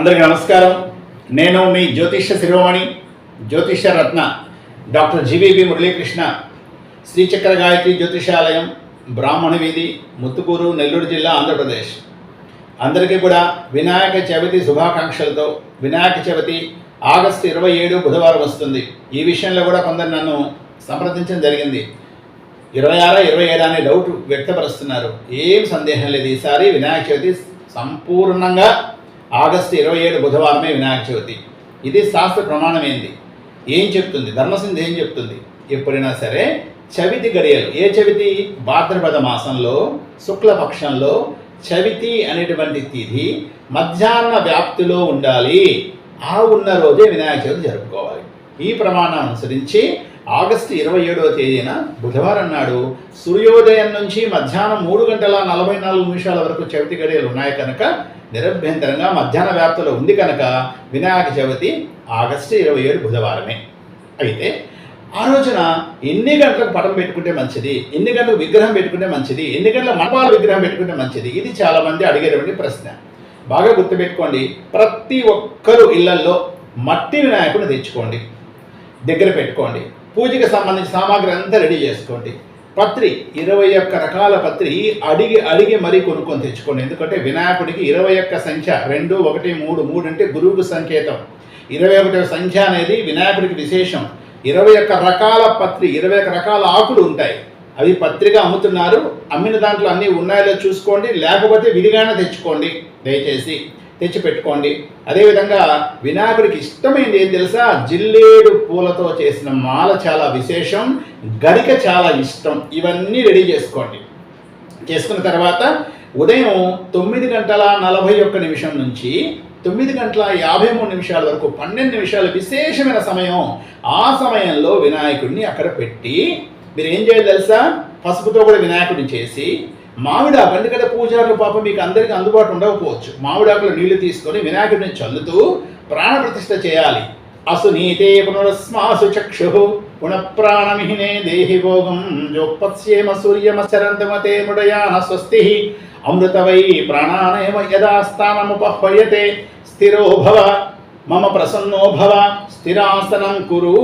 అందరికీ నమస్కారం. నేను మీ జ్యోతిష శిరోమణి జ్యోతిష రత్న డాక్టర్ జీవీబి మురళీకృష్ణ. శ్రీచక్ర గాయత్రి జ్యోతిషాలయం బ్రాహ్మణ వీధి ముత్తుకూరు నెల్లూరు జిల్లా ఆంధ్రప్రదేశ్. అందరికీ కూడా వినాయక చవితి శుభాకాంక్షలతో వినాయక చవితి ఆగస్టు ఇరవై ఏడు బుధవారం వస్తుంది. ఈ విషయంలో కూడా కొందరు నన్ను సంప్రదించడం జరిగింది. ఇరవై ఆరు ఇరవై ఏడు అనే డౌట్ వ్యక్తపరుస్తున్నారు. ఏం సందేహం లేదు. ఈసారి వినాయక చవితి సంపూర్ణంగా ఆగస్టు ఇరవై ఏడు బుధవారమే వినాయక చవితి. ఇది శాస్త్ర ప్రమాణం ఏంది ఏం చెప్తుంది? ధర్మసింధి ఏం చెప్తుంది? ఎప్పుడైనా సరే చవితి గడియలు ఏ చవితి? భాద్రపద మాసంలో శుక్లపక్షంలో చవితి అనేటువంటి తిథి మధ్యాహ్న వ్యాప్తిలో ఉండాలి. ఆ ఉన్న రోజే వినాయక చవితి జరుపుకోవాలి. ఈ ప్రమాణం అనుసరించి ఆగస్టు ఇరవై ఏడవ తేదీన బుధవారం నాడు సూర్యోదయం నుంచి మధ్యాహ్నం మూడు గంటల నలభై నాలుగు నిమిషాల వరకు చవితి గడియలు ఉన్నాయి కనుక నిరభ్యంతరంగా మధ్యాహ్న వ్యాప్తిలో ఉంది కనుక వినాయక చవితి ఆగస్టు ఇరవై ఏడు బుధవారమే. అయితే ఆ రోజున ఎన్ని గంటలకు పటం పెట్టుకుంటే మంచిది? ఎన్ని గంటలకు విగ్రహం పెట్టుకుంటే మంచిది? ఎన్ని గంటల మండపాల విగ్రహం పెట్టుకుంటే మంచిది? ఇది చాలా మంది అడిగేటువంటి ప్రశ్న. బాగా గుర్తుపెట్టుకోండి ప్రతి ఒక్కరు ఇళ్ళల్లో మట్టి వినాయకుడిని తెచ్చుకోండి. దగ్గర పెట్టుకోండి. పూజకి సంబంధించిన సామాగ్రి అంతా రెడీ చేసుకోండి. పత్రి ఇరవై ఒక్క రకాల పత్రి అడిగి అడిగి మరీ కొనుక్కొని తెచ్చుకోండి. ఎందుకంటే వినాయకుడికి ఇరవై ఒక్క సంఖ్య రెండు ఒకటి మూడు మూడు అంటే గురువుకు సంకేతం. ఇరవై ఒకటి సంఖ్య అనేది వినాయకుడికి విశేషం. ఇరవై ఒక్క రకాల పత్రి ఇరవై ఒక్క రకాల ఆకులు ఉంటాయి. అవి పత్రిక అమ్ముతున్నారు. అమ్మిన దాంట్లో అన్నీ ఉన్నాయో చూసుకోండి. లేకపోతే విడిగానే తెచ్చుకోండి. దయచేసి తెచ్చిపెట్టుకోండి. అదేవిధంగా వినాయకుడికి ఇష్టమైంది ఏం తెలుసా? జిల్లేడు పూలతో చేసిన మాల చాలా విశేషం గరిక చాలా ఇష్టం. ఇవన్నీ రెడీ చేసుకోండి. చేసుకున్న తర్వాత ఉదయం తొమ్మిది గంటల నలభై ఒక్క నిమిషం నుంచి తొమ్మిది గంటల యాభై మూడు నిమిషాల వరకు పన్నెండు నిమిషాల విశేషమైన సమయం ఆ సమయంలో వినాయకుడిని అక్కడ పెట్టి మీరు ఏం చేయాలి తెలుసా? పసుపుతో కూడా వినాయకుడిని చేసి మామిడాకు ఎందుకంటే పూజారులు పాపం మీకు అందరికీ అందుబాటు ఉండకపోవచ్చు. మామిడాకులో నీళ్ళు తీసుకొని వినాయకుడిని చల్లుతూ ప్రాణప్రతిష్ఠ చేయాలి. అసునీతే పునరస్మాసు చక్షు పునఃప్రాణమిహినే దేహి భోగం జోపత్స్యేమ సూర్యమశరంతమతే ముడయాన స్వస్తి అమృతవై ప్రాణానయమ యదాస్థానముపహ్వయతే స్థిరో భవ మమ ప్రసన్నో భవ స్థిరాసనం కురు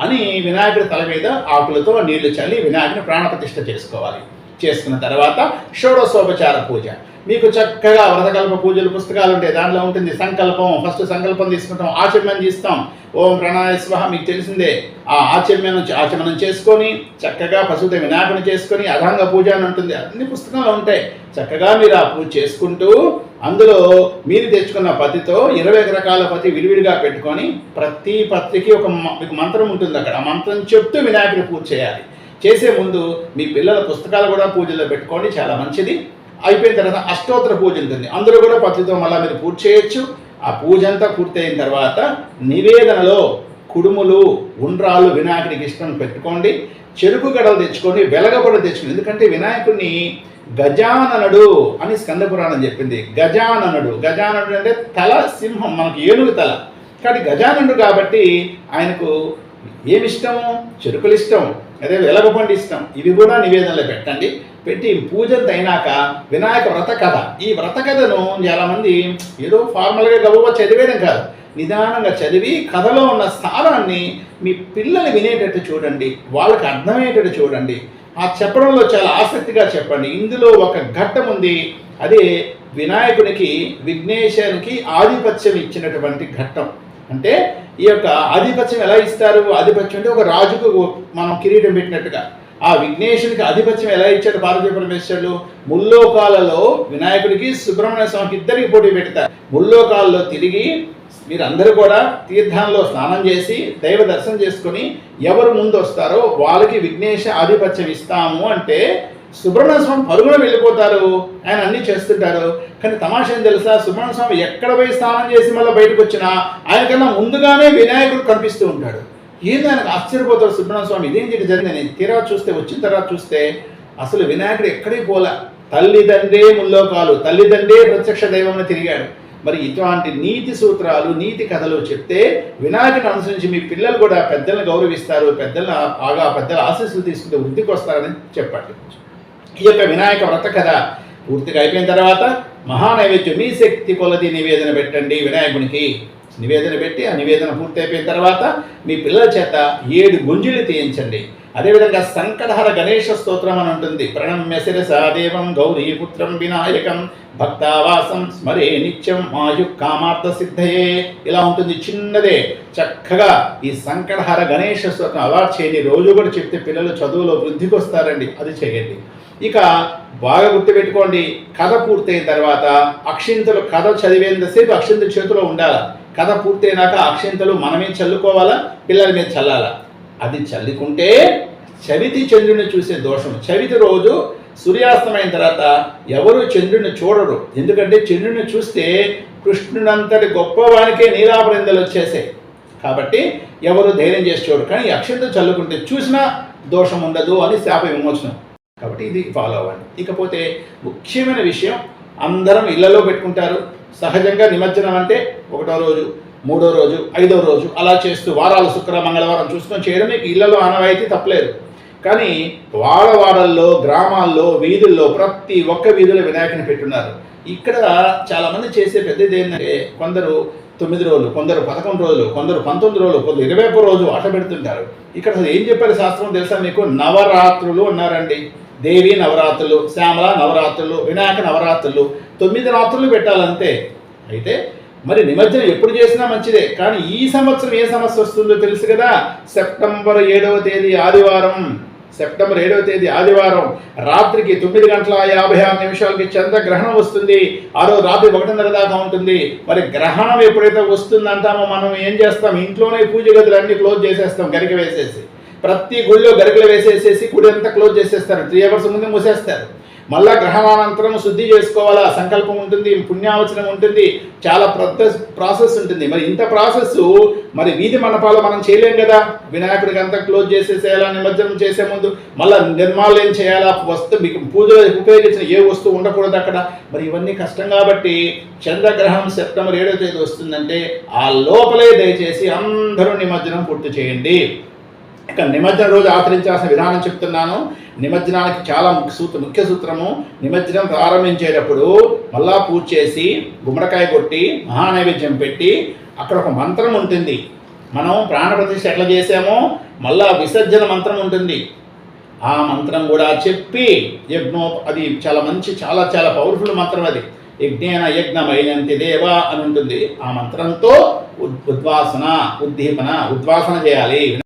అని వినాయకుడి తల మీద ఆకులతో నీళ్ళు చల్లి వినాయకుని ప్రాణప్రతిష్ఠ చేసుకోవాలి. చేసుకున్న తర్వాత షోడశోపచార పూజ. మీకు చక్కగా వ్రతకల్ప పూజలు పుస్తకాలు ఉంటాయి దాంట్లో ఉంటుంది. సంకల్పం ఫస్ట్ సంకల్పం తీసుకుంటాం ఆచమ్యం తీస్తాం ఓం ప్రణాయ స్వహ మీకు తెలిసిందే. ఆ ఆచమ్యం ఆచమనం చేసుకొని చక్కగా పశువుత వినాయకుని చేసుకొని అధంగ పూజ అని ఉంటుంది. అన్ని పుస్తకాలు ఉంటాయి. చక్కగా మీరు ఆ పూజ చేసుకుంటూ అందులో మీరు తెచ్చుకున్న పతితో ఇరవై రకాల పతి విడివిడిగా పెట్టుకొని ప్రతి పత్రికి ఒక మ- మీకు మంత్రం ఉంటుంది అక్కడ. ఆ మంత్రం చెప్తూ వినాయకుడు పూజ చేయాలి. చేసే ముందు మీ పిల్లల పుస్తకాలు కూడా పూజలో పెట్టుకోండి చాలా మంచిది. అయిపోయిన తర్వాత అష్టోత్తర పూజ ఉంటుంది అందులో కూడా పత్రితో మళ్ళీ మీరు పూజ చేయొచ్చు. ఆ పూజ అంతా పూర్తయిన తర్వాత నివేదనలో కుడుములు ఉండ్రాలు వినాయకుడికి ఇష్టం పెట్టుకోండి. చెరుకు గడలు తెచ్చుకోండి వెలగపొడ తెచ్చుకోండి. ఎందుకంటే వినాయకుడిని గజాననుడు అని స్కంద పురాణం చెప్పింది. గజాననుడు. గజాననుడు అంటే తల సింహం మనకు ఏనుగు తల. కానీ గజాననుడు కాబట్టి ఆయనకు ఏమిష్టము? చెరుకులు ఇష్టం అదే వెలగపండి ఇష్టం. ఇవి కూడా నివేదనలో పెట్టండి. పెట్టి పూజంత అయినాక వినాయక వ్రత కథ. ఈ వ్రత కథను చాలామంది ఏదో ఫార్మల్గా గబగబా చదివేయడం కాదు. నిదానంగా చదివి కథలో ఉన్న స్థానాన్ని మీ పిల్లలు వినేటట్టు చూడండి. వాళ్ళకి అర్థమయ్యేటట్టు చూడండి. ఆ చెప్పడంలో చాలా ఆసక్తిగా చెప్పండి. ఇందులో ఒక ఘట్టం ఉంది. అదే వినాయకునికి విఘ్నేశానికి ఆధిపత్యం ఇచ్చినటువంటి ఘట్టం. అంటే ఈ యొక్క ఆధిపత్యం ఎలా ఇస్తారు? ఆధిపత్యం అంటే ఒక రాజుకు మనం కిరీటం పెట్టినట్టుగా. ఆ విఘ్నేశునికి ఆధిపత్యం ఎలా ఇచ్చాడు భారతీయ పరమేశ్వరుడు? ముల్లోకాలలో వినాయకుడికి సుబ్రహ్మణ్య స్వామికి ఇద్దరికి పోటీ పెడతారు. ముల్లోకాలలో తిరిగి మీరందరూ కూడా తీర్థంలో స్నానం చేసి దైవ దర్శనం చేసుకొని ఎవరు ముందు వస్తారో వాళ్ళకి విఘ్నేశ ఆధిపత్యం ఇస్తాము అంటే సుబ్రహ్మణ్య స్వామి పరుగున వెళ్ళిపోతారు. ఆయన అన్ని చేస్తుంటారు. కానీ తమాషా ఏం తెలుసా? సుబ్రహ్మణ్య స్వామి ఎక్కడ పోయి స్నానం చేసి మళ్ళీ బయటకు వచ్చినా ఆయనకన్నా ముందుగానే వినాయకుడు కనిపిస్తూ ఉంటాడు. ఏంది ఆయనకు ఆశ్చర్యపోతాడు సుబ్రహ్మణ్య స్వామి? ఇదేంటి ఇది జరిగిందని తీరా చూస్తే వచ్చిన తర్వాత చూస్తే అసలు వినాయకుడు ఎక్కడికి పోలే? తల్లిదండ్రే ముల్లోకాలు తల్లిదండ్రే ప్రత్యక్ష దైవంలో తిరిగాడు. మరి ఇటువంటి నీతి సూత్రాలు నీతి కథలు చెప్తే వినాయకుని అనుసరించి మీ పిల్లలు కూడా పెద్దలను గౌరవిస్తారు పెద్దలను బాగా పెద్దల ఆశీస్సులు తీసుకుంటే వృద్ధికి వస్తారని చెప్పండి. ఈ యొక్క వినాయక వ్రత కథ పూర్తిగా అయిపోయిన తర్వాత మహానైవేద్యం మీ శక్తి కొలది నివేదన పెట్టండి వినాయకునికి. నివేదన పెట్టి ఆ నివేదన పూర్తి అయిపోయిన తర్వాత మీ పిల్లల చేత ఏడు గుంజులు తీయించండి. అదేవిధంగా సంకటహర గణేష స్తోత్రం అని ఉంటుంది. ప్రణమ్య శిరసాదేవం గౌరీపుత్రం వినాయకం భక్తావాసం స్మరే నిత్యం ఆయు కామార్థ సిద్ధయే. ఇలా ఉంటుంది చిన్నదే. చక్కగా ఈ సంకటహర గణేష స్తోత్రం అలవాటు చేయండి రోజు కూడా చెప్తే పిల్లలు చదువులో వృద్ధికి వస్తారండి. అది చేయండి. ఇక బాగా గుర్తుపెట్టుకోండి కథ పూర్తయిన తర్వాత అక్షింతలు కథ చదివేంతసేపు అక్షింతలు చేతిలో ఉండాలా? కథ పూర్తయినాక అక్షింతలు మనమే చల్లుకోవాలా? పిల్లల మీద చల్లాలా? అది చల్లుకుంటే చవితి చంద్రుడిని చూసే దోషం. చవితి రోజు సూర్యాస్తమైన తర్వాత ఎవరు చంద్రుడిని చూడరు. ఎందుకంటే చంద్రుడిని చూస్తే కృష్ణునంతటి గొప్పవానికే నీలాపరిందలు వచ్చేసాయి. కాబట్టి ఎవరు ధైర్యం చేసి చూడరు. కానీ ఈ అక్షంత చల్లుకుంటే చూసినా దోషం ఉండదు అని శాప విమోచనం. కాబట్టి ఇది ఫాలో అవ్వండి. ఇకపోతే ముఖ్యమైన విషయం అందరం ఇళ్ళలో పెట్టుకుంటారు. సహజంగా నిమజ్జనం అంటే ఒకటో రోజు మూడో రోజు ఐదో రోజు అలా చేస్తూ వారాలు శుక్ర మంగళవారం చూసుకొని చేయడం మీకు ఇళ్ళలో ఆనవాయితీ తప్పలేదు. కానీ వాడవాడల్లో గ్రామాల్లో వీధుల్లో ప్రతి ఒక్క వీధిలో వినాయకుని పెట్టున్నారు. ఇక్కడ చాలామంది చేసే పెద్దది ఏంటంటే కొందరు తొమ్మిది రోజులు కొందరు పదకొండు రోజులు కొందరు పంతొమ్మిది రోజులు కొందరు ఇరవై ఒక్క రోజు ఆట పెడుతుంటారు. ఇక్కడ అసలు ఏం చెప్పారు శాస్త్రం తెలుసా మీకు? నవరాత్రులు అన్నారండి. దేవి నవరాత్రులు శ్యామల నవరాత్రులు వినాయక నవరాత్రులు తొమ్మిది రాత్రులు పెట్టాలంతే అయితే మరి నిమజ్జనం ఎప్పుడు చేసినా మంచిదే. కానీ ఈ సంవత్సరం ఏ సమస్య వస్తుందో తెలుసు కదా? సెప్టెంబర్ ఏడవ తేదీ ఆదివారం. సెప్టెంబర్ ఏడవ తేదీ ఆదివారం. రాత్రికి తొమ్మిది గంటల యాభై ఆరు నిమిషాలకి చంద్రగ్రహణం వస్తుంది. ఆ రోజు రాత్రి ఒకటిన్నర దాకా ఉంటుంది. మరి గ్రహణం ఎప్పుడైతే వస్తుందంటామో మనం ఏం చేస్తాం? ఇంట్లోనే పూజ గదులు అన్ని క్లోజ్ చేసేస్తాం గరిక వేసేసి. ప్రతి గుళ్ళో గరికలు వేసేసేసి గుడి అంతా క్లోజ్ చేసేస్తారు. త్రీ అవర్స్ ముందు మూసేస్తారు. మళ్ళా గ్రహణానంతరం శుద్ధి చేసుకోవాలా? సంకల్పం ఉంటుంది పుణ్యావచనం ఉంటుంది. చాలా పెద్ద ప్రాసెస్ ఉంటుంది. మరి ఇంత ప్రాసెస్ మరి వీధి మండపాలు మనం చేయలేం కదా? వినాయకుడికి అంతా క్లోజ్ చేసేసేయాలా? నిమజ్జనం చేసే ముందు మళ్ళీ నిర్మాలయం చేయాలా? వస్తు మీకు పూజలో ఉపయోగించిన ఏ వస్తువు ఉండకూడదు అక్కడ. మరి ఇవన్నీ కష్టం కాబట్టి చంద్రగ్రహం సెప్టెంబర్ ఏడో తేదీ వస్తుందంటే ఆ లోపలే దయచేసి అందరూ నిమజ్జనం పూర్తి చేయండి. ఇక నిమజ్జనం రోజు ఆచరించాల్సిన విధానం చెప్తున్నాను. నిమజ్జనానికి చాలా ముఖ్య సూత్ర ముఖ్య సూత్రము. నిమజ్జనం ప్రారంభించేటప్పుడు మళ్ళా పూజ చేసి గుమ్మడికాయ కొట్టి మహానైవేద్యం పెట్టి అక్కడ ఒక మంత్రం ఉంటుంది. మనం ప్రాణప్రతిష్ఠ ఎట్లా చేసామో మళ్ళా విసర్జన మంత్రం ఉంటుంది. ఆ మంత్రం కూడా చెప్పి యజ్ఞో అది చాలా మంచి చాలా చాలా పవర్ఫుల్ మంత్రం అది. యజ్ఞేన యజ్ఞమైనంతి దేవ అని ఉంటుంది. ఆ మంత్రంతో ఉద్- ఉద్వాసన ఉద్దీపన ఉద్వాసన చేయాలి.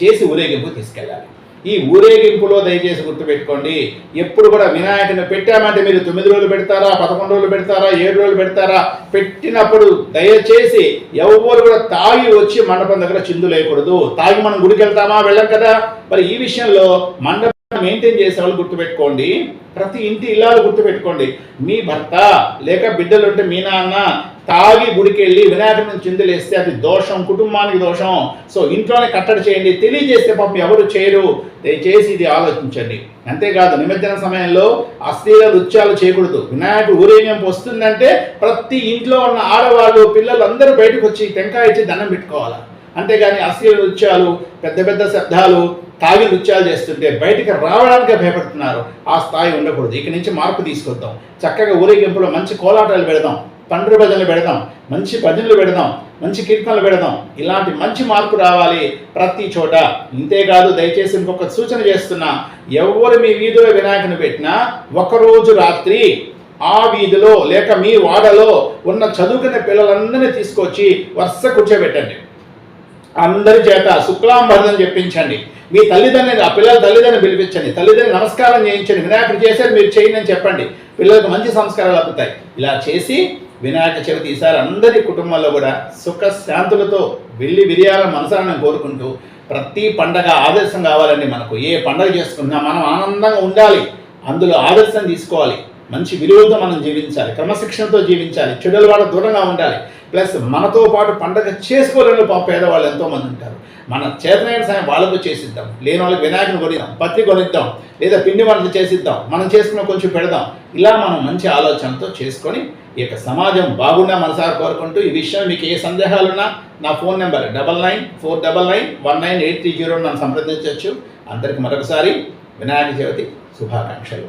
చేసి ఊరేగింపు తీసుకెళ్ళాలి. ఈ ఊరేగింపులో దయచేసి గుర్తుపెట్టుకోండి ఎప్పుడు కూడా వినాయకుని పెట్టామంటే మీరు తొమ్మిది రోజులు పెడతారా పదకొండు రోజులు పెడతారా ఏడు రోజులు పెడతారా? పెట్టినప్పుడు దయచేసి ఎవరు కూడా తాగి వచ్చి మండపం దగ్గర చిందు లేకూడదు తాగి మనం గుడికి వెళ్తామా వెళ్ళం కదా? మరి ఈ విషయంలో మండపం మెయింటైన్ చేసే వాళ్ళు గుర్తుపెట్టుకోండి. ప్రతి ఇంటి ఇల్లాలు గుర్తుపెట్టుకోండి. మీ భర్త లేక బిడ్డలు ఉంటే మీ నాన్న తాగి గుడికి వెళ్ళి వినాయకుడిని చిందులేస్తే అది దోషం కుటుంబానికి దోషం. సో ఇంట్లోనే కట్టడి చేయండి తెలియజేస్తే పాపం ఎవరు చేయరు. దయచేసి ఇది ఆలోచించండి. అంతేకాదు నిమజ్జన సమయంలో అశ్లీల నృత్యాలు చేయకూడదు. వినాయకుడు ఊరేగింపు వస్తుందంటే ప్రతి ఇంట్లో ఉన్న ఆడవాళ్ళు పిల్లలు అందరూ బయటకు వచ్చి టెంకాయ ఇచ్చి దండం పెట్టుకోవాలి? అంతేగాని అశ్లీల నృత్యాలు పెద్ద పెద్ద శబ్దాలు తాగి నృత్యాలు చేస్తుంటే బయటికి రావడానికే భయపడుతున్నారు. ఆ స్థాయి ఉండకూడదు. ఇక నుంచి మార్పు తీసుకొద్దాం. చక్కగా ఊరేగింపులో మంచి కోలాటాలు పెడదాం. పండ్రు భజనలు పెడదాం మంచి భజనలు పెడదాం మంచి కీర్తనలు పెడదాం. ఇలాంటి మంచి మార్పు రావాలి ప్రతి చోట. ఇంతేకాదు దయచేసి ఇంకొక సూచన చేస్తున్నా. ఎవరు మీ వీధిలో వినాయకుని పెట్టినా ఒకరోజు రాత్రి ఆ వీధిలో లేక మీ వాడలో ఉన్న చదువుకునే పిల్లలందరినీ తీసుకొచ్చి వరుస కూర్చోబెట్టండి. అందరి చేత శుక్లాంబరదం చెప్పించండి. మీ తల్లిదండ్రుని ఆ పిల్లల తల్లిదండ్రుని పిలిపించండి. తల్లిదండ్రులు నమస్కారం చేయించండి. వినాయకుడు చేశారు మీరు చేయండి అని చెప్పండి. పిల్లలకు మంచి సంస్కారాలు అప్పుతాయి ఇలా చేసి వినాయక చవితి ఈసారి అందరి కుటుంబంలో కూడా సుఖ శాంతులతో వెళ్ళి విరియాలని మనసాన్ని కోరుకుంటూ ప్రతి పండగ ఆదర్శం కావాలండి మనకు. ఏ పండగ చేసుకున్నా మనం ఆనందంగా ఉండాలి. అందులో ఆదర్శం తీసుకోవాలి. మంచి విలువలతో మనం జీవించాలి. క్రమశిక్షణతో జీవించాలి. చెడుల వాళ్ళ దూరంగా ఉండాలి. ప్లస్ మనతో పాటు పండగ చేసుకోలేని పాప పేదవాళ్ళు ఎంతోమంది ఉంటారు. మన చేతనైన సాయం వాళ్ళకు చేసిద్దాం. లేని వాళ్ళకి వినాయకుని కొనిద్దాం పత్రి కొనిద్దాం లేదా పిండి వంటలు చేసిద్దాం. మనం చేసుకున్న కొంచెం పెడదాం. ఇలా మనం మంచి ఆలోచనతో చేసుకొని ఈ యొక్క సమాజం బాగున్నా మనసారి కోరుకుంటూ ఈ విషయం మీకు ఏ సందేహాలున్నా నా phone number double nine four double nine one nine eight three zero నన్ను సంప్రదించవచ్చు అందరికి మరొకసారి వినాయక చవితి శుభాకాంక్షలు.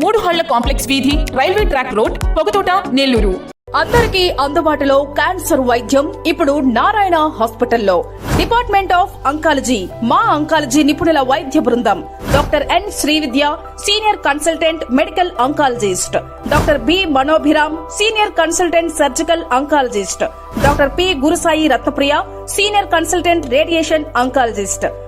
మూడు హళ్ళ కాంప్లెక్స్ వీధి railway track road Pogathota Nellore. అందరికీ అందుబాటులో క్యాన్సర్ వైద్యం ఇప్పుడు నారాయణ హాస్పిటల్లో. డిపార్ట్మెంట్ ఆఫ్ అంకాలజీ మా అంకాలజీ నిపుణుల వైద్య బృందం doctor N Srividya senior consultant medical oncologist. Doctor B Manobhiram senior consultant surgical oncologist. Doctor P Gurusai Ratnapriya senior consultant radiation oncologist.